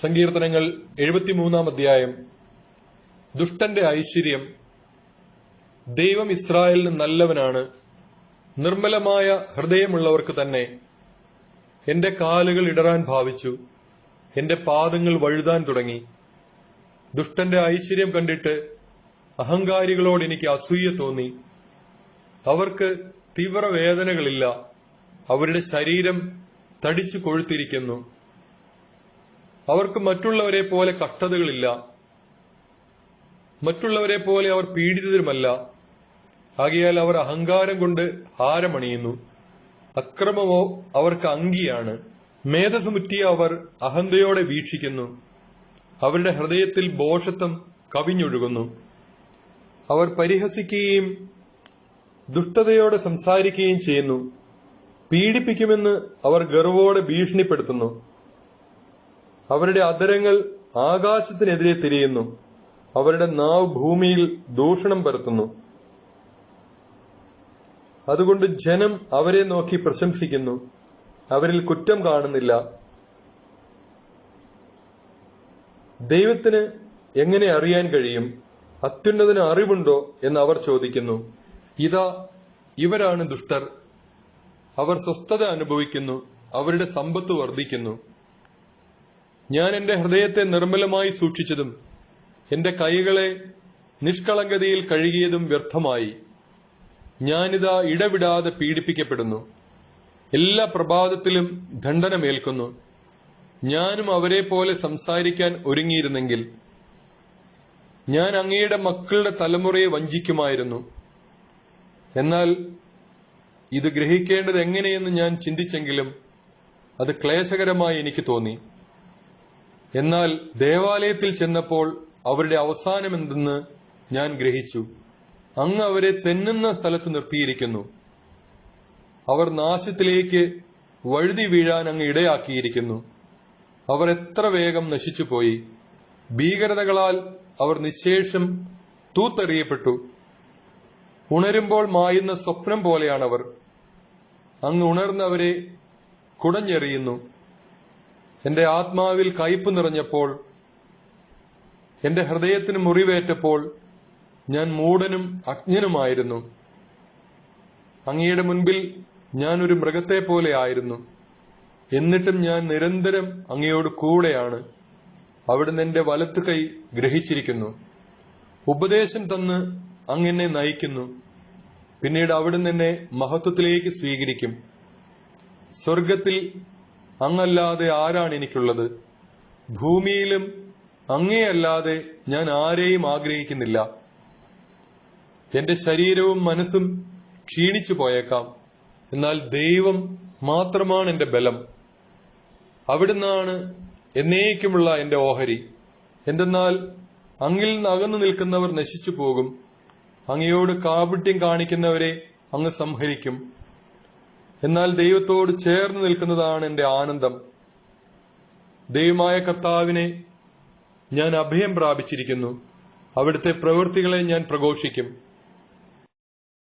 സങ്കീർത്തനങ്ങൾ എഴുപത്തിമൂന്നാം അധ്യായം. ദുഷ്ടന്റെ ഐശ്വര്യം ദൈവം ഇസ്രായേലിന് നല്ലവനാണ്. നിർമ്മലമായ ഹൃദയമുള്ളവർക്ക് തന്നെ എന്റെ കാലുകൾ ഇടറാൻ ഭാവിച്ചു. എന്റെ പാദങ്ങൾ വഴുതാൻ തുടങ്ങി. ദുഷ്ടന്റെ ഐശ്വര്യം കണ്ടിട്ട് അഹങ്കാരികളോട് എനിക്ക് അസൂയ തോന്നി. അവർക്ക് തീവ്രവേദനകളില്ല. അവരുടെ ശരീരം തടിച്ചു കൊഴുത്തിരിക്കുന്നു. അവർക്ക് മറ്റുള്ളവരെ പോലെ കഷ്ടതകളില്ല. മറ്റുള്ളവരെ പോലെ അവർ പീഡിതരുമല്ല. ആകയാൽ അവർ അഹങ്കാരം കൊണ്ട് ഹാരമണിയുന്നു. അക്രമമോ അവർക്ക് അങ്കിയാണ്. മേധസ്സുമുറ്റിയ അവർ അഹന്തയോടെ വീക്ഷിക്കുന്നു. അവരുടെ ഹൃദയത്തിൽ ബോഷത്വം കവിഞ്ഞൊഴുകുന്നു. അവർ പരിഹസിക്കുകയും ദുഷ്ടതയോടെ സംസാരിക്കുകയും ചെയ്യുന്നു. പീഡിപ്പിക്കുമെന്ന് അവർ ഗർവോടെ ഭീഷണിപ്പെടുത്തുന്നു. അവരുടെ അധരങ്ങൾ ആകാശത്തിനെതിരെ തിരിയുന്നു. അവരുടെ നാവ് ഭൂമിയിൽ ദൂഷണം പരത്തുന്നു. അതുകൊണ്ട് ജനം അവരെ നോക്കി പ്രശംസിക്കുന്നു. അവരിൽ കുറ്റം കാണുന്നില്ല. ദൈവത്തിന് എങ്ങനെ അറിയാൻ കഴിയും? അത്യുന്നതിന് അറിവുണ്ടോ എന്ന് അവർ ചോദിക്കുന്നു. ഇതാ ഇവരാണ് ദുഷ്ടർ. അവർ സ്വസ്ഥത അനുഭവിക്കുന്നു. അവരുടെ സമ്പത്ത് വർദ്ധിക്കുന്നു. ഞാൻ എന്റെ ഹൃദയത്തെ നിർമ്മലമായി സൂക്ഷിച്ചതും എന്റെ കൈകളെ നിഷ്കളങ്കതയിൽ കഴുകിയതും വ്യർത്ഥമായി. ഞാനിതാ ഇടവിടാതെ പീഡിപ്പിക്കപ്പെടുന്നു. എല്ലാ പ്രഭാതത്തിലും ദണ്ഡനമേൽക്കുന്നു. ഞാനും അവരെ പോലെ സംസാരിക്കാൻ ഒരുങ്ങിയിരുന്നെങ്കിൽ ഞാൻ അങ്ങയുടെ മക്കളുടെ തലമുറയെ വഞ്ചിക്കുമായിരുന്നു. എന്നാൽ ഇത് ഗ്രഹിക്കേണ്ടത് എങ്ങനെയെന്ന് ഞാൻ ചിന്തിച്ചെങ്കിലും അത് ക്ലേശകരമായി എനിക്ക് തോന്നി. എന്നാൽ ദേവാലയത്തിൽ ചെന്നപ്പോൾ അവരുടെ അവസാനം എന്തെന്ന് ഞാൻ ഗ്രഹിച്ചു. അങ്ങ് അവരെ തെന്നുന്ന സ്ഥലത്ത് നിർത്തിയിരിക്കുന്നു. അവർ നാശത്തിലേക്ക് വഴുതി വീഴാൻ അങ്ങ് ഇടയാക്കിയിരിക്കുന്നു. അവർ എത്ര വേഗം നശിച്ചുപോയി. ഭീകരതകളാൽ അവർ നിശേഷം തൂത്തെറിയപ്പെട്ടു. ഉണരുമ്പോൾ മായുന്ന സ്വപ്നം പോലെയാണവർ. അങ്ങ് ഉണർന്നവരെ കുടഞ്ഞെറിയുന്നു. എന്റെ ആത്മാവിൽ കയ്പ് നിറഞ്ഞപ്പോൾ എന്റെ ഹൃദയത്തിന് മുറിവേറ്റപ്പോൾ ഞാൻ മൂടനും അജ്ഞനുമായിരുന്നു. അങ്ങയുടെ മുൻപിൽ ഞാൻ ഒരു മൃഗത്തെ പോലെ ആയിരുന്നു. എന്നിട്ടും ഞാൻ നിരന്തരം അങ്ങയോട് കൂടെയാണ്. അവിടുന്ന് എന്റെ വലത്തു കൈ ഗ്രഹിച്ചിരിക്കുന്നു. ഉപദേശം തന്ന് അങ്ങെന്നെ നയിക്കുന്നു. പിന്നീട് അവിടുന്ന് എന്നെ മഹത്വത്തിലേക്ക് സ്വീകരിക്കും. സ്വർഗത്തിൽ അങ്ങല്ലാതെ ആരാണ് എനിക്കുള്ളത്? ഭൂമിയിലും അങ്ങേയല്ലാതെ ഞാൻ ആരെയും ആഗ്രഹിക്കുന്നില്ല. എന്റെ ശരീരവും മനസ്സും ക്ഷീണിച്ചു പോയേക്കാം. എന്നാൽ ദൈവം മാത്രമാണ് എന്റെ ബലം. അവിടുന്നാണ് എന്നേക്കുമുള്ള എന്റെ ഓഹരി. എന്തെന്നാൽ അങ്ങിൽ നിന്ന് അകന്നു നിൽക്കുന്നവർ നശിച്ചു പോകും. അങ്ങയോട് കാപട്യം കാണിക്കുന്നവരെ അങ്ങ് സംഹരിക്കും. എന്നാൽ ദൈവത്തോട് ചേർന്ന് നിൽക്കുന്നതാണ് എന്റെ ആനന്ദം. ദൈവമായ കർത്താവിനെ ഞാൻ അഭയം പ്രാപിച്ചിരിക്കുന്നു. അവിടുത്തെ പ്രവൃത്തികളെ ഞാൻ പ്രഘോഷിക്കും.